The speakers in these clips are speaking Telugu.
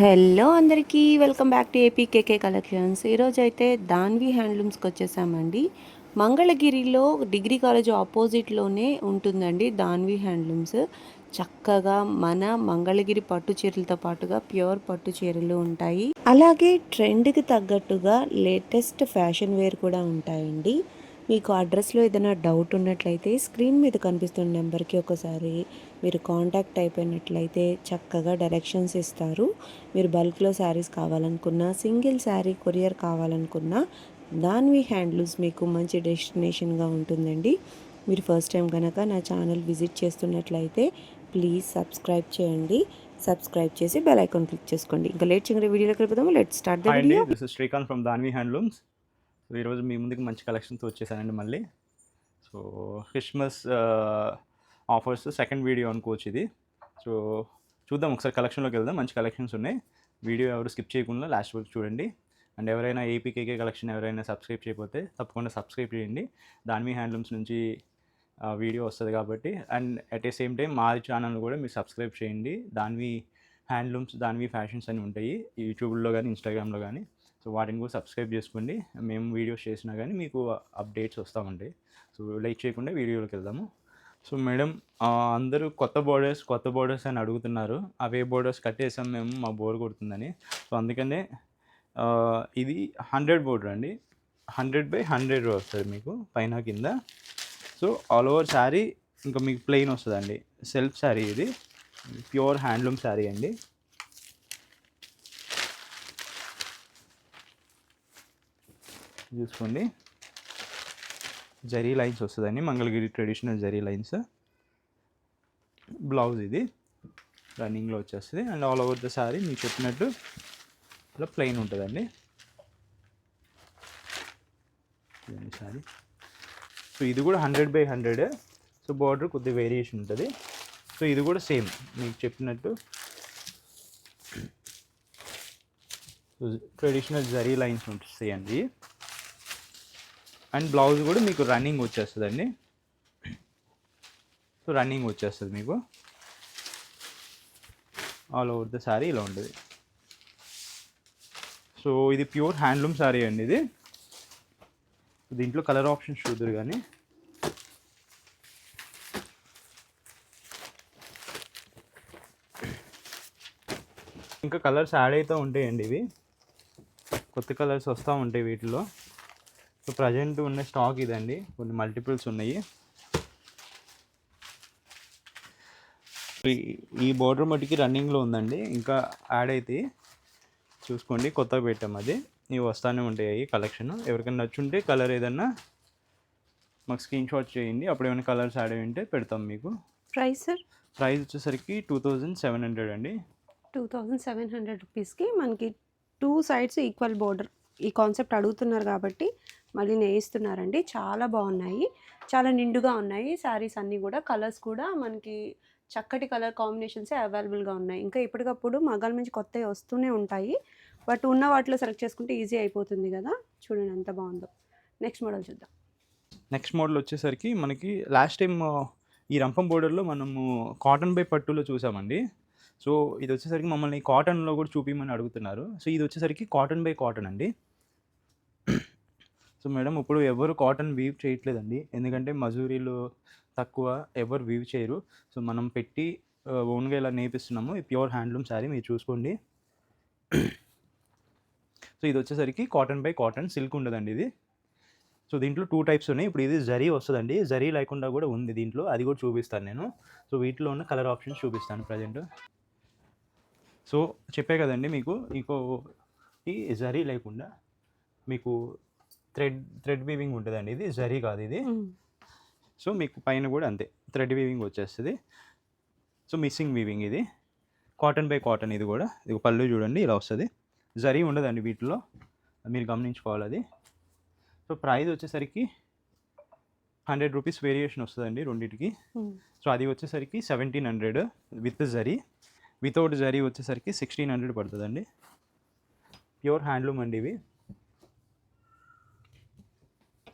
హలో అందరికీ welcome back to AP KK collections. ఈరోజు అయితే దాన్వి హ్యాండ్లూమ్స్కి వచ్చేసామండి. మంగళగిరిలో డిగ్రీ కాలేజ్ ఆపోజిట్లోనే ఉంటుందండి దాన్వి హ్యాండ్లూమ్స్. చక్కగా మన మంగళగిరి పట్టు చీరలతో పాటుగా ప్యూర్ పట్టు చీరలు ఉంటాయి. అలాగే ట్రెండ్కి తగ్గట్టుగా లేటెస్ట్ ఫ్యాషన్ వేర్ కూడా ఉంటాయండి. మీకు అడ్రస్లో ఏదైనా డౌట్ ఉన్నట్లయితే స్క్రీన్ మీద కనిపిస్తున్న నెంబర్కి ఒకసారి మీరు కాంటాక్ట్ అయిపోయినట్లయితే చక్కగా డైరెక్షన్స్ ఇస్తారు. మీరు బల్క్లో శారీస్ కావాలనుకున్నా సింగిల్ శారీ కొరియర్ కావాలనుకున్నా దాన్వి హ్యాండ్లూమ్స్ మీకు మంచి డెస్టినేషన్గా ఉంటుందండి. మీరు ఫస్ట్ టైం కనుక నా ఛానల్ విజిట్ చేస్తున్నట్లయితే ప్లీజ్ సబ్స్క్రైబ్ చేయండి. సబ్స్క్రైబ్ చేసి బెల్ ఐకాన్ క్లిక్ చేసుకోండి. ఇంకా లేట్ చేయకుండా వీడియోలోకి వెళ్ళిపోదాము. Let start the video this is Srikanth from Danvi handlooms so ఈరోజు మీ ముందుకు మంచి కలెక్షన్తో వచ్చేసానండి మళ్ళీ. So Christmas offers second video అనుకోవచ్చు ఇది. సో చూద్దాం ఒకసారి కలెక్షన్లోకి వెళ్దాం. మంచి కలెక్షన్స్ ఉన్నాయి. వీడియో ఎవరు స్కిప్ చేయకుండా లాస్ట్ వరకు చూడండి. అండ్ ఎవరైనా ఏపీకేకే కలెక్షన్ ఎవరైనా సబ్స్క్రైబ్ చేయకపోతే తప్పకుండా సబ్స్క్రైబ్ చేయండి. దాని మీ హ్యాండ్లూమ్స్ నుంచి వీడియో వస్తుంది కాబట్టి. And at a same time మా ఛానల్ కూడా మీరు సబ్స్క్రైబ్ చేయండి. దాన్వి హ్యాండ్లూమ్స్ దానివి ఫ్యాషన్స్ అని ఉంటాయి. యూట్యూబ్లో కానీ ఇన్స్టాగ్రామ్లో కానీ సో వాటిని కూడా సబ్స్క్రైబ్ చేసుకోండి. మేము వీడియోస్ చేసినా కానీ మీకు అప్డేట్స్ వస్తూ ఉంటాయి. సో లైక్ చేయకుండా వీడియోలోకి వెళ్దాము. సో మేడం అందరూ కొత్త బోర్డర్స్ కొత్త బోర్డర్స్ అని అడుగుతున్నారు. అవే బోర్డర్స్ కట్టేసాం మేము మా బోర్ కొడుతుందని. సో అందుకనే ఇది హండ్రెడ్ బోర్డర్ అండి. హండ్రెడ్ బై హండ్రెడ్ వస్తుంది మీకు పైన కింద. సో ఆల్ ఓవర్ శారీ ఇంకా మీకు ప్లెయిన్ వస్తుందండి. సెల్ఫ్ శారీ ఇది. ప్యూర్ హ్యాండ్లూమ్ శారీ అండి. చూసుకోండి. జరీ లైన్స్ వస్తుందండి. Mangalagiri traditional zari lines. Blouse ఇది. రన్నింగ్లో వచ్చేస్తుంది. And all over the sari మీకు చెప్పినట్టు ఇలా ప్లెయిన్ ఉంటుందండి. శారీ సో ఇది కూడా hundred by hundred. So border కొద్ది వేరియేషన్ ఉంటుంది. సో ఇది కూడా సేమ్ మీకు చెప్పినట్టు. ట్రెడిషనల్ జరీ లైన్స్ ఉంటాయండి. అండి అండ్ బ్లౌజ్ కూడా మీకు రన్నింగ్ వచ్చేస్తుందండి. సో రన్నింగ్ వచ్చేస్తుంది మీకు. ఆల్ ఓవర్ ద శారీ ఇలా ఉంటుంది. సో ఇది ప్యూర్ హ్యాండ్లూమ్ శారీ అండి ఇది. దీంట్లో కలర్ ఆప్షన్స్ చూద్దరు కానీ. ఇంకా కలర్స్ యాడ్ అవుతూ ఉంటాయండి ఇవి. కొత్త కలర్స్ వస్తూ ఉంటాయి వీటిలో సో ప్రజెంట్ ఉన్న స్టాక్ ఇదండి. కొన్ని మల్టిపుల్స్ ఉన్నాయి. ఈ- బోర్డర్ మటుకి రన్నింగ్లో ఉందండి. ఇంకా యాడ్ అయితే చూసుకోండి. కొత్తగా పెట్టాం అది. ఇవి వస్తానే ఉంటాయి కలెక్షన్. ఎవరికైనా నచ్చుంటే కలర్ ఏదన్నా మాకు స్క్రీన్ షాట్ చేయండి. అప్పుడు ఏమైనా కలర్స్ యాడ్ అయి ఉంటే పెడతాం మీకు. Price sir? ప్రైస్ వచ్చేసరికి టూ థౌజండ్ సెవెన్ హండ్రెడ్ అండి. టూ థౌజండ్ సెవెన్ హండ్రెడ్ రూపీస్కి మనకి టూ సైడ్స్ ఈక్వల్ బోర్డర్ ఈ కాన్సెప్ట్ అడుగుతున్నారు కాబట్టి మళ్ళీ నేయిస్తున్నారండి. చాలా బాగున్నాయి. చాలా నిండుగా ఉన్నాయి. శారీస్ అన్నీ కూడా కలర్స్ కూడా మనకి చక్కటి కలర్ కాంబినేషన్సే అవైలబుల్గా ఉన్నాయి. ఇంకా ఎప్పటికప్పుడు మగాల నుంచి కొత్తవి వస్తూనే ఉంటాయి. బట్ ఉన్న వాటిలో సెలెక్ట్ చేసుకుంటే ఈజీ అయిపోతుంది కదా. చూడండి ఎంత బాగుందో. నెక్స్ట్ మోడల్ చూద్దాం. నెక్స్ట్ మోడల్ వచ్చేసరికి మనకి లాస్ట్ టైం ఈ రంపం బోర్డర్లో మనము కాటన్ బై పట్టులో చూసామండి. సో ఇది వచ్చేసరికి మమ్మల్ని కాటన్లో కూడా చూపించమని అడుగుతున్నారు. సో ఇది వచ్చేసరికి కాటన్ బై కాటన్ అండి. సో మేడం ఇప్పుడు ఎవరు కాటన్ వీవ్ చేయట్లేదండి. ఎందుకంటే మజూరీలు తక్కువ ఎవరు వీవ్ చేయరు. సో మనం పెట్టి ఓన్గా ఇలా నేపిస్తున్నాము. ఈ ప్యూర్ హ్యాండ్లూమ్ శారీ మీరు చూసుకోండి. సో ఇది వచ్చేసరికి కాటన్ బై కాటన్ సిల్క్ ఉండదండి ఇది. సో దీంట్లో టూ టైప్స్ ఉన్నాయి. ఇప్పుడు ఇది జరీ వస్తుందండి. జరీ లేకుండా కూడా ఉంది దీంట్లో. అది కూడా చూపిస్తాను నేను. సో వీటిలో ఉన్న కలర్ ఆప్షన్స్ చూపిస్తాను ప్రజెంట్ సో చెప్పే కదండి మీకు ఇంకో ఈ జరీ లేకుండా మీకు థ్రెడ్ థ్రెడ్ వీవింగ్ ఉంటుందండి ఇది జరీ కాదు ఇది. సో మీకు పైన కూడా అంతే థ్రెడ్ వీవింగ్ వచ్చేస్తుంది. సో మిస్సింగ్ వీవింగ్ ఇది. కాటన్ బై కాటన్ ఇది కూడా. ఇది పళ్ళు చూడండి ఇలా వస్తుంది. జరీ ఉండదండి వీటిలో. మీరు గమనించుకోవాలి అది. సో ప్రైస్ వచ్చేసరికి హండ్రెడ్ రూపీస్ వేరియేషన్ వస్తుందండి రెండింటికి. సో అది వచ్చేసరికి seventeen hundred with zari. Without zari వచ్చేసరికి సిక్స్టీన్ హండ్రెడ్ పడుతుందండి. ప్యూర్ హ్యాండ్లూమ్ అండి ఇవి.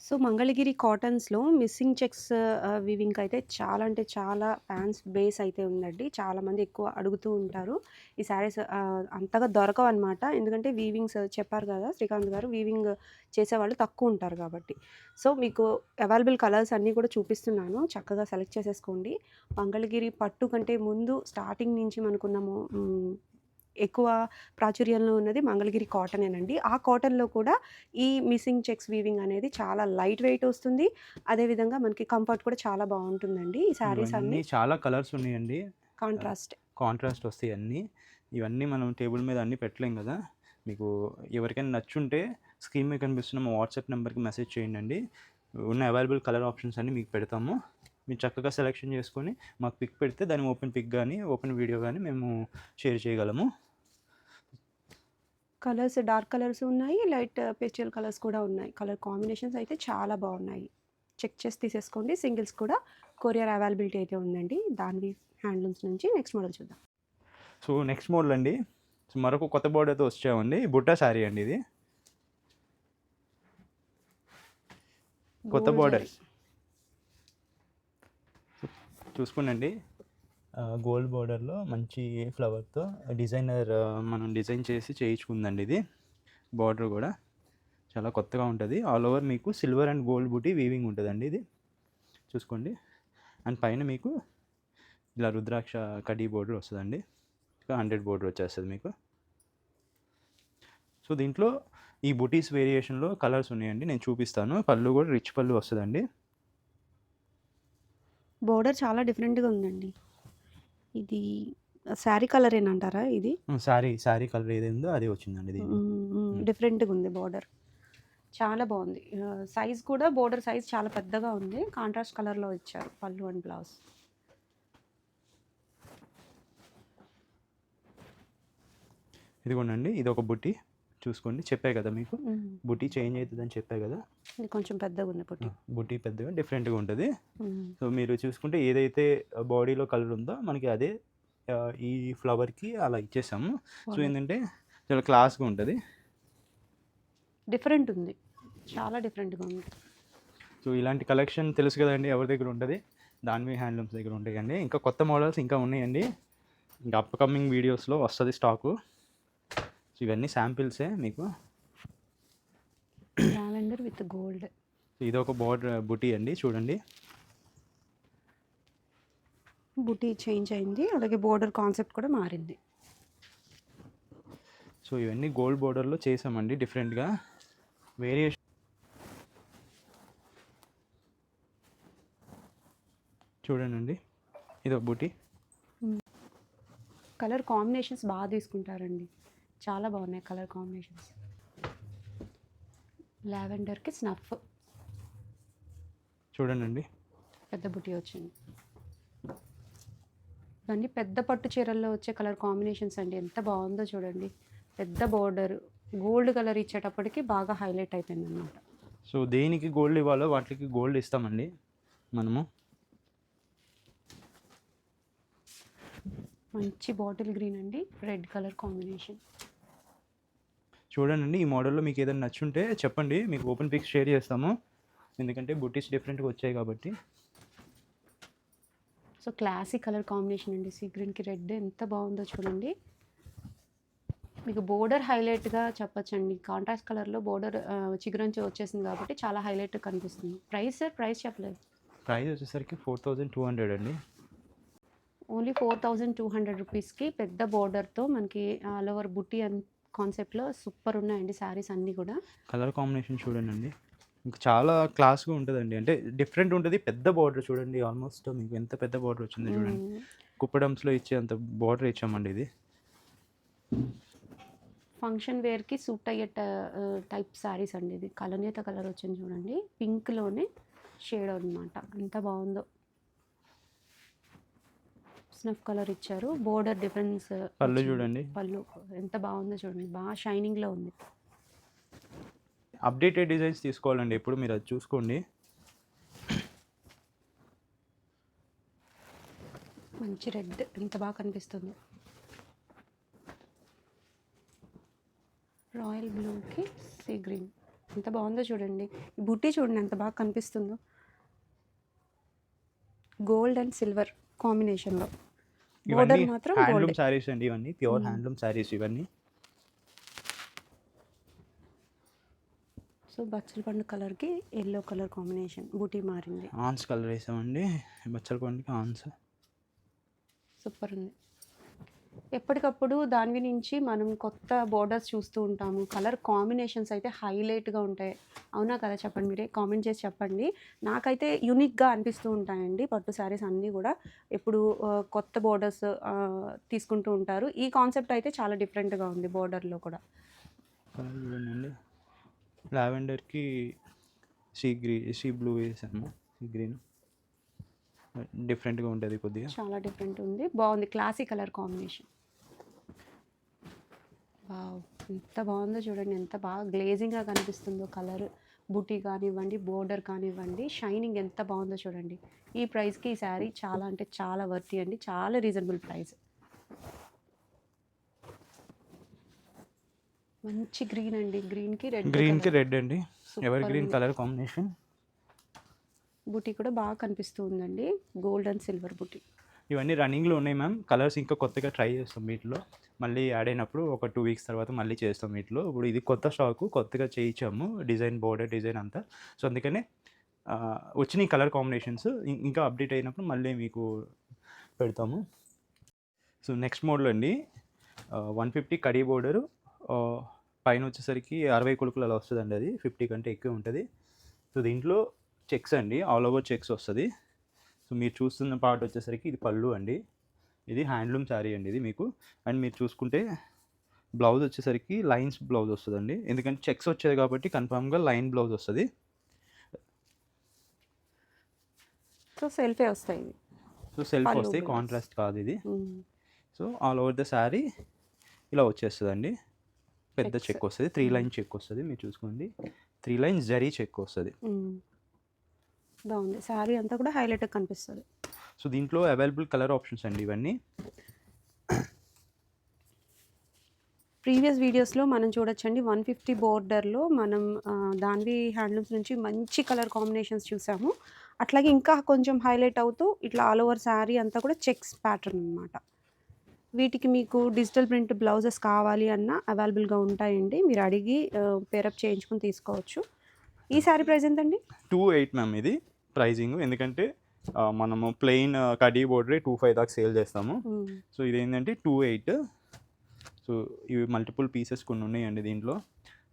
సో మంగళగిరి కాటన్స్‌లో మిస్సింగ్ చెక్స్ ఆహ్, అయితే చాలా అంటే చాలా ఫ్యాన్స్ బేస్ అయితే ఉందండి. చాలామంది ఎక్కువ అడుగుతూ ఉంటారు. ఈ శారీస్ అంతగా అంతగా దొరకవనమాట. ఎందుకంటే వీవింగ్స్ చెప్పారు కదా శ్రీకాంత్ గారు వీవింగ్ చేసేవాళ్ళు తక్కువుంటారు కాబట్టి సో, మీకు అవైలబుల్ కలర్స్ అన్నీ కూడా చూపిస్తున్నాను. చక్కగా సెలెక్ట్ చేసేసుకోండి. మంగళగిరి పట్టు కంటే ముందు స్టార్టింగ్ నుంచి మనకున్న ఎక్కువ ప్రాచుర్యంలో ఉన్నది మంగళగిరి కాటనేనండి. ఆ కాటన్‌లో కూడా ఈ మిస్సింగ్ చెక్స్ వీవింగ్ అనేది చాలా లైట్ వెయిట్ వస్తుంది. అదేవిధంగా మనకి కంఫర్ట్ కూడా చాలా బావుంటుందండి. ఈ శారీస్ అన్నీ చాలా కలర్స్ ఉన్నాయండి. కాంట్రాస్ట్. కాంట్రాస్ట్ వస్తాయి అన్నీ. ఇవన్నీ మనం టేబుల్ మీద అన్నీ పెట్టలేం గదా! మీకు ఎవరికైనా నచ్చుంటే స్క్రీన్ మీద కనిపిస్తున్న మా వాట్సాప్ నెంబర్‌కి మెసేజ్ చేయండండి. ఉన్న అవైలబుల్ కలర్ ఆప్షన్స్ అన్నీ మీకు పెడతాము. మీరు చక్కగా సెలెక్షన్ చేసుకొని మాకు పిక్ పెడితే దాని ఓపెన్ పిక్ గానీ, ఓపెన్ వీడియో గానీ మేము షేర్ చేయగలము. కలర్స్ డార్క్ కలర్స్ ఉన్నాయి. లైట్ పేస్టల్ కలర్స్ కూడా ఉన్నాయి. కలర్ కాంబినేషన్స్ అయితే చాలా బావున్నాయి. చెక్ చేసి తీసేసుకోండి. సింగిల్స్ కూడా కొరియర్ అవైలబిలిటీ అయితే ఉందండి. దాన్వి హ్యాండ్లూమ్స్ నుంచి నెక్స్ట్ మోడల్ చూద్దాం. సో, నెక్స్ట్ మోడల్ అండి. సో, మరొక కొత్త బోర్డర్‌తో వచ్చామండి. బుట్టా శారీ అండి ఇది. కొత్త బోర్డర్. జరీ. గోల్డ్ బోర్డర్‌లో మంచి ఫ్లవర్‌తో డిజైనర్ మనం డిజైన్ చేసి చేయించుకుందండి ఇది. బార్డర్ కూడా చాలా కొత్తగా ఉంటుంది ఆల్ ఓవర్ మీకు silver and gold booty weaving ఉంటుందండి ఇది. చూసుకోండి. అండ్ పైన మీకు ఇలా రుద్రాక్ష కడీ బోర్డర్ వస్తుందండి హండ్రెడ్ బోర్డర్ వచ్చేస్తుంది మీకు. సో, దీంట్లో ఈ బుటీస్ వేరియేషన్‌లో కలర్స్ ఉన్నాయండి. నేను చూపిస్తాను. పళ్ళు కూడా రిచ్ పళ్ళు వస్తుందండి బోర్డర్ చాలా డిఫరెంట్‌గా ఉందండి. ఇది శారీ కలరేనంటారా ఇది? హ్మ్. శారీ, శారీ కలర్ ఏదుందో అదే వచ్చిందండి. హ్మ్. డిఫరెంట్‌గా ఉంది బోర్డర్. చాలా. ఆహ్, సైజ్ కూడా బోర్డర్ సైజ్ చాలా పెద్దగా ఉంది. కాంట్రాస్ట్ కలర్‌లో ఇచ్చారు పళ్ళు అండ్ బ్లౌజ్. ఇదిగోండండి. ఇదొక బుట్టి. చూసుకోండి. చెప్పా గదా మీకు. బుట్టి చేంజ్ అయితదని చెప్పా గదా! ఇది కొంచెం పెద్దగుంది ఆ! బుట్టి. బుట్టి పెద్దగా డిఫరెంట్‌గా ఉంటది. సో, మీరు చూసుకుంటే ఏదైతే బాడీలో కలర్ ఉందో మనకి అదే ఈ ఫ్లవర్‌కి అలా ఇచ్చేసాము. సో. ఏందంటే చాలా క్లాస్‌గా ఉంటది. డిఫరెంట్ ఉంది. చాలా డిఫరెంట్‌గా ఉంది. సో, ఇలాంటి కలెక్షన్ తెలుసు గదండీ ఎవరి దగ్గర ఉంటది. దాన్వి హ్యాండ్లూమ్స్ దగ్గర ఉంటాయండి. ఇంకా కొత్త మోడల్స్ ఇంకా ఉన్నాయండి. ఇంకా అప్‌కమింగ్ వీడియోస్‌లో వస్తది స్టాకు. సో, ఇవన్నీ శాంపిల్సే మీకు. Lavender with gold. ఇదొక బోర్డర్ బుట్టి అండి చూడండి. బుట్టి చేంజ్ అయింది. అలాగే బోర్డర్ కాన్సెప్ట్ కూడా మారింది. సో, ఇవన్నీ గోల్డ్ బోర్డర్‌లో చేసామండి డిఫరెంట్‌గా. వేరియేషన్ చూడండండి. ఇదొక బుట్టి. హ్మ్. కలర్ కాంబినేషన్స్ బా తీసుకుంటారండి. చాలా బావున్నాయి కలర్ కాంబినేషన్స్. లావెండర్‌కి స్నఫ్. చూడండండి. పెద్ద బుట్టి వచ్చింది. ఇవన్నీ పెద్ద పట్టు చీరల్లో వచ్చే కలర్ కాంబినేషన్స్ అండి. ఎంత బావుందో చూడండి. పెద్ద బోర్డర్ గోల్డ్ కలర్ ఇచ్చేటప్పటికి బాగా హైలైట్ అయిపోయిందనమాట. సో, దేనికి గోల్డ్ ఇవ్వాలో వాటికి గోల్డ్ ఇస్తామండి మనము. మంచి బాటిల్ గ్రీన్ అండి. Red colour combination. చూడండండి. ఈ మోడల్‌లో మీకు ఏదైనా నచ్చుంటే చెప్పండి. మీకు ఓపెన్ పిక్స్ షేర్ చేస్తాము. ఎందుకంటే బుట్టీస్ డిఫరెంట్‌గా వచ్చాయి కాబట్టి. సో, క్లాసిక్ కలర్ కాంబినేషన్ అండి. సీ గ్రీన్‌కి రెడ్ ఎంత బావుందో చూడండి. మీకు బోర్డర్ హైలైట్‌గా చెప్పొచ్చండి. కాంట్రాస్ట్ కలర్‌లో బోర్డర్ చిగురంచు వచ్చేసింది కాబట్టి చాలా హైలైట్‌గా కనిపిస్తుంది. Price sir? ప్రైస్ చెప్పలేదు. ప్రైస్ వచ్చేసరికి 4200 అండి. ఓన్లీ 4200 రూపీస్‌కి పెద్ద బోర్డర్‌తో మనకి ఆల్ ఓవర్ బుట్టి అన్ కాన్సెప్ట్‌లో సూపర్ ఉన్నాయండి శారీస్ అన్నీ కూడా. కలర్ కాంబినేషన్ చూడండండి. ఇంకా చాలా క్లాస్‌గా ఉంటదండి. అంటే డిఫరెంట్ ఉంటది. పెద్ద బోర్డర్ చూడండి. ఆల్మోస్ట్ మీకు ఎంత పెద్ద బోర్డర్ వచ్చిందో చూడండి. హ్మ్. కుప్పడంస్‌లో ఇచ్చేంత బోర్డర్ ఇచ్చామండి ఇది. ఫంక్షన్ వేర్‌కి సూట్ అయ్యే టైప్ శారీస్ అండి ఇది. కలనేత కలర్ వచ్చింది చూడండి. పింక్‌లోనే షేడ్ అనమాట. ఎంత బావుందో. స్నఫ్ కలర్ ఇచ్చారు. బోర్డర్ డిఫరెన్స్ పళ్ళు. చూడండి. పళ్ళు ఎంత బావుందో చూడండి. బా షైనింగ్‌లో ఉంది. అప్డేటెడ్ డిజైన్స్ తీసుకోవాలండి ఎప్పుడు మీరు అది చూసుకోండి. మంచి రెడ్ ఎంత బాగా కనిపిస్తుందో. రాయల్ బ్లూకి సీ గ్రీన్. ఎంత బాగుందో చూడండి ఈ బుట్టి చూడండి ఎంత బాగా కనిపిస్తుందో గోల్డ్ అండ్ సిల్వర్ కాంబినేషన్లో ఇవన్నీ హ్యాండ్లూమ్ శారీస్ అండి ఇవన్నీ. ప్యూర్. హ్యాండ్లూమ్ శారీస్ ఇవన్నీ. సో బచ్చల పండు కలర్కి ఎల్లో కలర్ కాంబినేషన్ బూటీ మారింది. ఆన్స్ కలర్ వేసామండి. బచ్చల పండుగ ఆన్స్. సూపర్ ఉంది. ఎప్పటికప్పుడు దాని నుంచి మనం కొత్త బోర్డర్స్ చూస్తూ ఉంటాము. కలర్ కాంబినేషన్స్ అయితే హైలైట్గా ఉంటాయి. అవునా కదా చెప్పండి మీరే? కామెంట్ చేసి చెప్పండి. నాకైతే యూనిక్గా అనిపిస్తూ ఉంటాయండి. పట్టు శారీస్ అన్నీ కూడా ఎప్పుడు కొత్త బోర్డర్స్ తీసుకుంటూ ఉంటారు. ఈ కాన్సెప్ట్ అయితే చాలా డిఫరెంట్గా ఉంది బోర్డర్లో కూడా. లావెండర్కి సీ గ్రీ సీ బ్లూ వేసాము. సీ గ్రీన్ డిఫరెంట్గా ఉంటుంది కొద్దిగా. చాలా డిఫరెంట్ ఉంది. బాగుంది. Classy colour combination. వావ్. ఎంత బాగుందో చూడండి. ఎంత బాగా గ్లేజింగ్గా కనిపిస్తుందో కలర్. బుటీ కానివ్వండి బోర్డర్ కానివ్వండి షైనింగ్ ఎంత బాగుందో చూడండి. ఈ ప్రైస్కి ఈ శారీ చాలా అంటే చాలా వర్తి అండి. చాలా రీజనబుల్ ప్రైస్ మంచి గ్రీన్ అండి. గ్రీన్కి రెడ్ గ్రీన్కి రెడ్ అండి. Ever green. కలర్ కాంబినేషన్ బుటీ కూడా బాగా కనిపిస్తూ ఉందండి గోల్డ్ అండ్ సిల్వర్ బుటీ ఇవన్నీ రన్నింగ్లో ఉన్నాయి మ్యామ్ కలర్స్ ఇంకా కొత్తగా ట్రై చేస్తాం వీటిలో. మళ్ళీ యాడ్ అయినప్పుడు ఒక టూ వీక్స్ తర్వాత మళ్ళీ చేస్తాం వీటిలో. ఇప్పుడు ఇది కొత్త స్టాకు కొత్తగా చేయించాము. డిజైన్ బోర్డర్ డిజైన్ అంతా. సో అందుకనే వచ్చిన కలర్ కాంబినేషన్స్ ఇంకా అప్డేట్ అయినప్పుడు మళ్ళీ మీకు పెడతాము. సో నెక్స్ట్ మోడల్ అండి. వన్ ఫిఫ్టీ కడీ బోర్డరు పైన వచ్చేసరికి అరవై కొలుకులు అలా వస్తుందండి అది. ఫిఫ్టీ కంటే ఎక్కువ ఉంటుంది. సో దీంట్లో చెక్స్ అండి. ఆల్ ఓవర్ చెక్స్ వస్తుంది. సో మీరు చూస్తున్న పార్ట్ వచ్చేసరికి ఇది పళ్ళు అండి. ఇది హ్యాండ్లూమ్ శారీ అండి ఇది మీకు. అండ్ మీరు చూసుకుంటే బ్లౌజ్ వచ్చేసరికి లైన్స్ బ్లౌజ్ వస్తుందండి. ఎందుకంటే చెక్స్ వచ్చేది కాబట్టి కన్ఫామ్గా లైన్ బ్లౌజ్ వస్తుంది. సో సెల్ఫే వస్తాయి సో సెల్ఫ్ వస్తాయి. కాంట్రాస్ట్ కాదు ఇది. So all over the sari ఇలా వచ్చేస్తుందండి. పెద్ద. చెక్ వస్తుంది. త్రీ లైన్ చెక్ వస్తుంది. మీరు చూసుకోండి. త్రీ లైన్స్ జరీ చెక్ వస్తుంది. బాగుంది. శారీ అంతా కూడా హైలైట్గా కనిపిస్తుంది. సో దీంట్లో అవైలబుల్ కలర్ ఆప్షన్స్ అండి ఇవన్నీ. ప్రీవియస్ వీడియోస్లో మనం చూడొచ్చండి. వన్ ఫిఫ్టీ బోర్డర్లో మనం దాన్వి హ్యాండ్లూమ్స్ నుంచి మంచి కలర్ కాంబినేషన్స్ చూసాము. అట్లాగే ఇంకా కొంచెం హైలైట్ అవుతూ ఇట్లా ఆల్ ఓవర్ శారీ అంతా కూడా చెక్స్ ప్యాటర్న్ అనమాట వీటికి మీకు డిజిటల్ ప్రింట్ బ్లౌజెస్ కావాలి అన్న అవైలబుల్గా ఉంటాయండి. మీరు అడిగి పేరప్ చేయించుకుని తీసుకోవచ్చు. ఈ శారీ ప్రైస్ ఎంతండి? టూ ఎయిట్ మ్యామ్ ఇది. ప్రైజింగ్. ఎందుకంటే మనము ప్లెయిన్ కడీ బోర్డరే టూ ఫైవ్ దాకా సేల్ చేస్తాము. సో ఇది ఏంటంటే టూ ఎయిట్. సో ఇవి మల్టిపుల్ పీసెస్ కొన్ని ఉన్నాయండి దీంట్లో.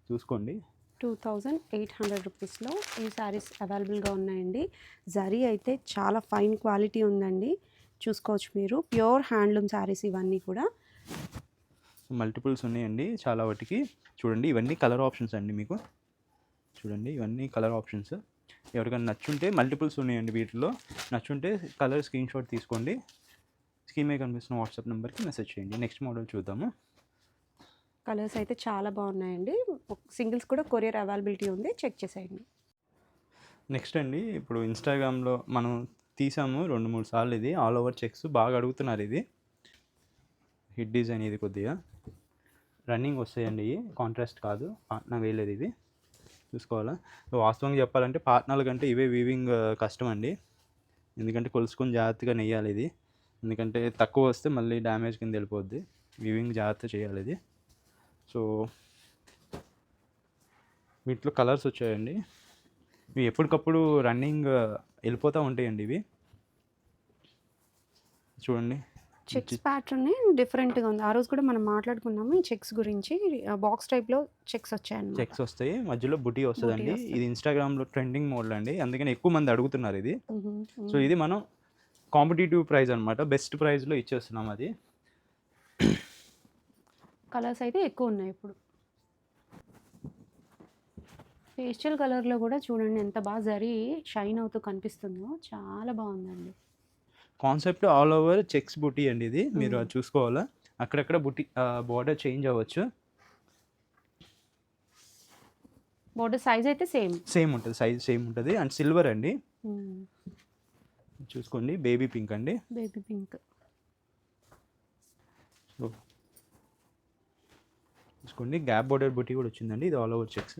చూసుకోండి. టూ థౌజండ్ ఎయిట్ హండ్రెడ్ రూపీస్లో ఈ శారీస్ అవైలబుల్గా ఉన్నాయండి. జరీ అయితే చాలా ఫైన్ క్వాలిటీ ఉందండి. చూసుకోవచ్చు మీరు. ప్యూర్ హ్యాండ్లూమ్ శారీస్ ఇవన్నీ కూడా. మల్టిపుల్స్ ఉన్నాయండి చాలా వాటికి. చూడండి ఇవన్నీ కలర్ ఆప్షన్స్ అండి మీకు. చూడండి ఇవన్నీ కలర్ ఆప్షన్స్. ఎవరికైనా నచ్చుంటే మల్టిపుల్స్ ఉన్నాయండి వీటిలో నచ్చుంటే కలర్ స్క్రీన్ షాట్ తీసుకోండి. స్కీమే కనిపిస్తున్న వాట్సాప్ నెంబర్కి మెసేజ్ చేయండి. నెక్స్ట్ మోడల్ చూద్దాము. కలర్స్ అయితే చాలా బాగున్నాయండి. సింగిల్స్ కూడా కొరియర్ అవైలబిలిటీ ఉంది. చెక్ చేసేయండి. నెక్స్ట్ అండి ఇప్పుడు ఇన్స్టాగ్రామ్లో మనం తీసాము రెండు మూడు సార్లు ఇది. ఆల్ ఓవర్ చెక్స్ బాగా అడుగుతున్నారు ఇది. హిట్ డిజైన్ ఇది కొద్దిగా. రన్నింగ్ వస్తాయండి. కాంట్రాస్ట్ కాదు. పాట్నా వేయలేదు ఇవి చూసుకోవాలా వాస్తవంగా చెప్పాలంటే పాట్నాల కంటే ఇవే వీవింగ్ కష్టం అండి ఎందుకంటే కొలుసుకొని జాగ్రత్తగా నెయ్యాలి ఇది. ఎందుకంటే తక్కువ వస్తే మళ్ళీ డ్యామేజ్ కింద వెళ్ళిపోద్ది. వీవింగ్ జాగ్రత్త చేయాలి ఇది. సో వీటిలో కలర్స్ వచ్చాయండి. ఇవి ఎప్పటికప్పుడు రన్నింగ్ వెళ్ళిపోతూ ఉంటాయండి ఇవి. చూడండి. చెక్స్ ప్యాటర్న్ డిఫరెంట్గా ఉంది. ఆ రోజు కూడా మనం మాట్లాడుకున్నాము ఈ చెక్స్ గురించి. బాక్స్ టైప్లో చెక్స్ వచ్చాయన్నమాట. చెక్స్ వస్తాయి. మధ్యలో బుటీ వస్తుందండి. వస్తుంది. ఇది ఇన్స్టాగ్రామ్లో ట్రెండింగ్ మోడల్ అండి. అందుకని ఎక్కువ మంది అడుగుతున్నారు ఇది. సో ఇది మనం కాంపిటేటివ్ ప్రైస్ అనమాట బెస్ట్ ప్రైస్లో ఇచ్చేస్తున్నాం అది. కలర్స్ అయితే ఎక్కువ ఉన్నాయి ఇప్పుడు. పేస్టల్ కలర్లో కూడా చూడండి ఎంత బాగా జరి షైన్ అవుతూ కనిపిస్తుందో. చాలా బాగుందండి. కాన్సెప్ట్ ఆల్ ఓవర్ చెక్స్ బుటీ అండి ఇది. మీరు. అది చూసుకోవాలా? అక్కడక్కడ బుటీ బార్డర్ చేంజ్ అవ్వచ్చు. బోర్డర్ సైజ్ అయితే సేమ్. సేమ్ ఉంటుంది సైజ్ సేమ్ ఉంటుంది. అండ్ సిల్వర్ అండి. చూసుకోండి బేబీ పింక్ అండి. Baby pink. చూసుకోండి గ్యాప్ బోర్డర్ బుటీ కూడా వచ్చిందండి. ఇది ఆల్ ఓవర్ చెక్స్.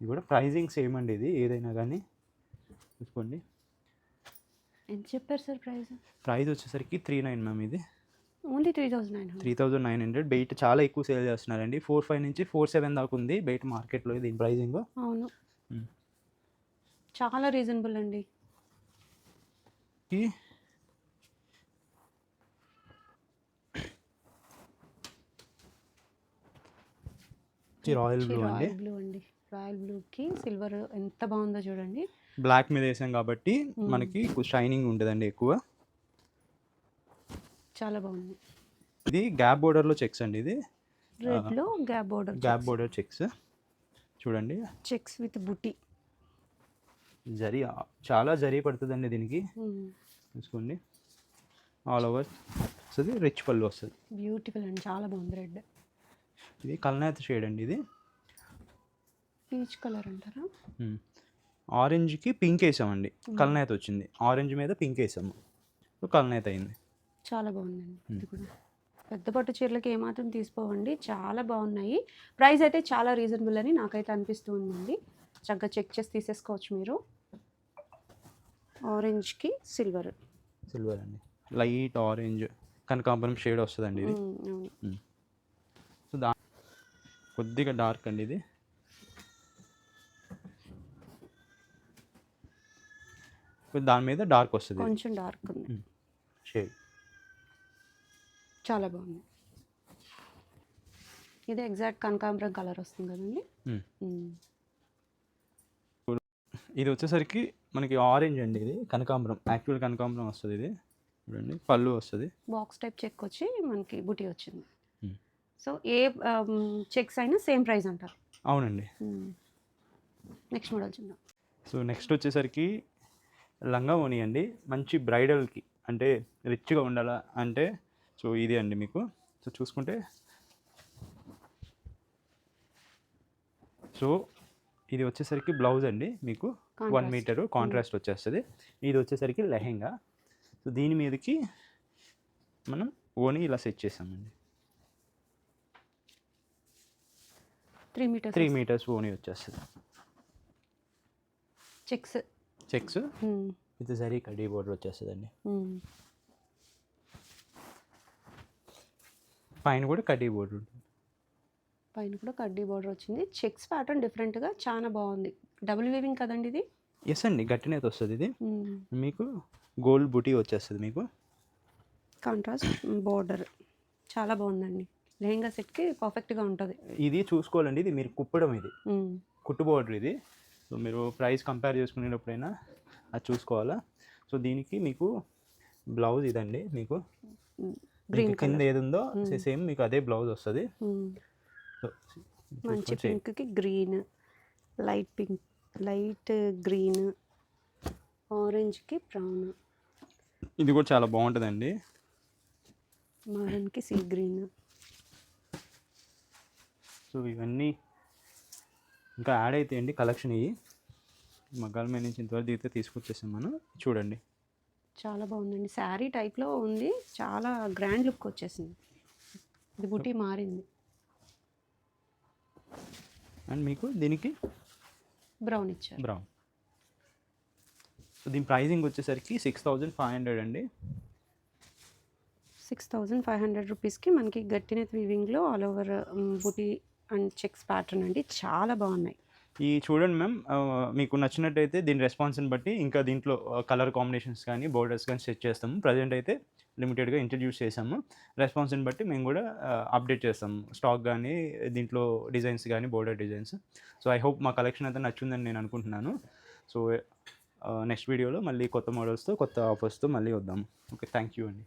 ఇది కూడా ప్రైజింగ్ సేమ్ అండి ఇది ఏదైనా కానీ. చూసుకోండి. ఎంత చెప్పారు సార్ ప్రైస్? ప్రైస్ వచ్చేసరికి త్రీ నైన్ మ్యామ్ ఇది. Only three thousand nine three thousand nine hundred. బయట చాలా ఎక్కువ సేల్ చేస్తున్నారండి ఫోర్ ఫైవ్ నుంచి ఫోర్ సెవెన్ దాకా ఉంది బయట మార్కెట్లో దీని ప్రైజింగ్ అవును. చాలా రీజనబుల్ అండి. రాయల్ బ్లూ అండి. రాయల్ బ్లూ అండి. రాయల్ బ్లూకి సిల్వర్ ఎంత బాగుందో చూడండి. బ్లాక్ మీద వేసాం కాబట్టి. మనకి షైనింగ్ ఉంటుందండి ఎక్కువ. చాలా బాగుంది. ఇది గ్యాప్ బోర్డర్లో చెక్స్ అండి ఇది. రెడ్లో gap border gap border checks. చూడండి. చెక్స్ విత్ బుట్టి. జరీ చాలా జరీ పడుతుందండి దీనికి. చూసుకోండి. ఆల్ ఓవర్ వస్తుంది రిచ్ పళ్ళు వస్తుంది. బ్యూటిఫుల్ అండి చాలా బాగుంది రెడ్. ఇది కల్నాథ్ షేడ్ అండి ఇది. పీచ్ కలర్ అంటారా? ఆరెంజ్కి పింక్ వేసామండి కల్నాథ్ వచ్చింది ఆరెంజ్ మీద పింక్ వేసాము సో కల్నాథ్ అయింది చాలా బాగుందండి. ఇది కూడా. పెద్ద పట్టు చీరలకి ఏమాత్రం తీసుకోవండి. చాలా బాగున్నాయి. ప్రైస్ అయితే చాలా రీజనబుల్ అని నాకైతే అనిపిస్తూ ఉందండి. చక్కగా చెక్ చేసి తీసేసుకోవచ్చు మీరు. ఆరెంజ్కి సిల్వర్. సిల్వర్ అండి. Light orange. కనకాంబరం షేడ్ వస్తుందండి ఇది. సో దా కొద్దిగా డార్క్ అండి ఇది. దాని మీద డార్క్ వస్తుంది. కొంచెం డార్క్ ఉంది. షేడ్. చాలా బాగుంది. ఇది ఎగ్జాక్ట్ కనకాంబరం కలర్ వస్తుంది కదండి. ఇది వచ్చేసరికి మనకి ఆరెంజ్ అండి ఇది కనకాంబరం యాక్చువల్ కనకాంబరం వస్తుంది ఇది. చూడండి పళ్ళు వస్తుంది. బాక్స్ టైప్ చెక్ వచ్చి మనకి బుటీ వచ్చింది. సో ఏ చెక్స్ అయినా సేమ్ ప్రైస్ అంటారు. అవునండి. నెక్స్ట్ మోడల్ చూద్దాం. సో నెక్స్ట్ వచ్చేసరికి లంగా ఓని అండి. మంచి బ్రైడల్కి అంటే రిచ్గా ఉండాలా అంటే సో ఇది అండి మీకు. సో చూసుకుంటే సో ఇది వచ్చేసరికి బ్లౌజ్ అండి మీకు. వన్. మీటరు కాంట్రాస్ట్ వచ్చేస్తుంది. ఇది వచ్చేసరికి లెహెంగా. సో దీని మీదకి మనం ఓని ఇలా సెట్ చేసామండి. త్రీ మీటర్స్ త్రీ మీటర్స్ ఓని వచ్చేస్తుంది. చెక్స్ చెక్స్ విత్ జరీ కడీ బోర్డర్ వచ్చేస్తుందండి. పైన కూడా కడ్డీ బోర్డర్ ఉంటుంది. పైన కూడా కడ్డీ బార్డర్ వచ్చింది. చెక్స్ ప్యాటర్న్ డిఫరెంట్గా చాలా బాగుంది. డబుల్ వీవింగ్ కదండి ఇది? ఎస్ అండి గట్టినేది వస్తుంది ఇది. మీకు గోల్డ్ బుటీ వచ్చేస్తుంది మీకు. Contrast border. చాలా బాగుందండి. లెహంగా సెట్కి పర్ఫెక్ట్గా ఉంటుంది. ఇది చూసుకోవాలండి ఇది మీరు కుప్పడం ఇది. కుట్టు బోర్డర్ ఇది. సో మీరు ప్రైస్ కంపేర్ చేసుకునేటప్పుడైనా అది చూసుకోవాలా? సో దీనికి మీకు బ్లౌజ్ ఇదండి మీకు గ్రీన్ కింద ఏది ఉందో సేమ్ మీకు అదే బ్లౌజ్ వస్తుంది. మంచి. పింక్కి green light pink light green ఆరెంజ్కి brown ఇది కూడా చాలా బాగుంటుందండి. మారన్కి సీ గ్రీన్ సో ఇవన్నీ ఇంకా యాడ్ అయితే అండి కలెక్షన్ ఇవి. మగ్గాల మీద నుంచి ఇంతవరకు దిగితే తీసుకొచ్చేసాం మనం. చూడండి. చాలా బాగుందండి. శారీ టైప్లో ఉంది. చాలా గ్రాండ్ లుక్ వచ్చేసింది. ఇది బుటీ మారింది. అండ్ మీకు దీనికి? బ్రౌన్ ఇచ్చారు. బ్రౌన్ సో దీని ప్రైజింగ్ వచ్చేసరికి సిక్స్ థౌజండ్ ఫైవ్ హండ్రెడ్ అండి. సిక్స్ థౌజండ్ ఫైవ్ హండ్రెడ్ రూపీస్కి మనకి గట్టినెత్ వీవింగ్లో all over buti and checks pattern అండి. చాలా బాగున్నాయి. ఈ చూడండి మ్యామ్ మీకు నచ్చినట్టయితే దీని రెస్పాన్స్ని బట్టి ఇంకా దీంట్లో కలర్ కాంబినేషన్స్ కానీ బోర్డర్స్ కానీ సెట్ చేస్తాము. ప్రజెంట్ అయితే లిమిటెడ్గా ఇంట్రడ్యూస్ చేసాము. రెస్పాన్స్ని బట్టి మేము కూడా అప్డేట్ చేస్తాము. స్టాక్ కానీ దీంట్లో డిజైన్స్ కానీ border designs. So I hope మా కలెక్షన్ అయితే నచ్చిందని నేను అనుకుంటున్నాను. సో నెక్స్ట్ వీడియోలో మళ్ళీ కొత్త మోడల్స్తో కొత్త ఆఫర్స్తో మళ్ళీ వద్దాం. ఓకే థ్యాంక్ యూ అండి.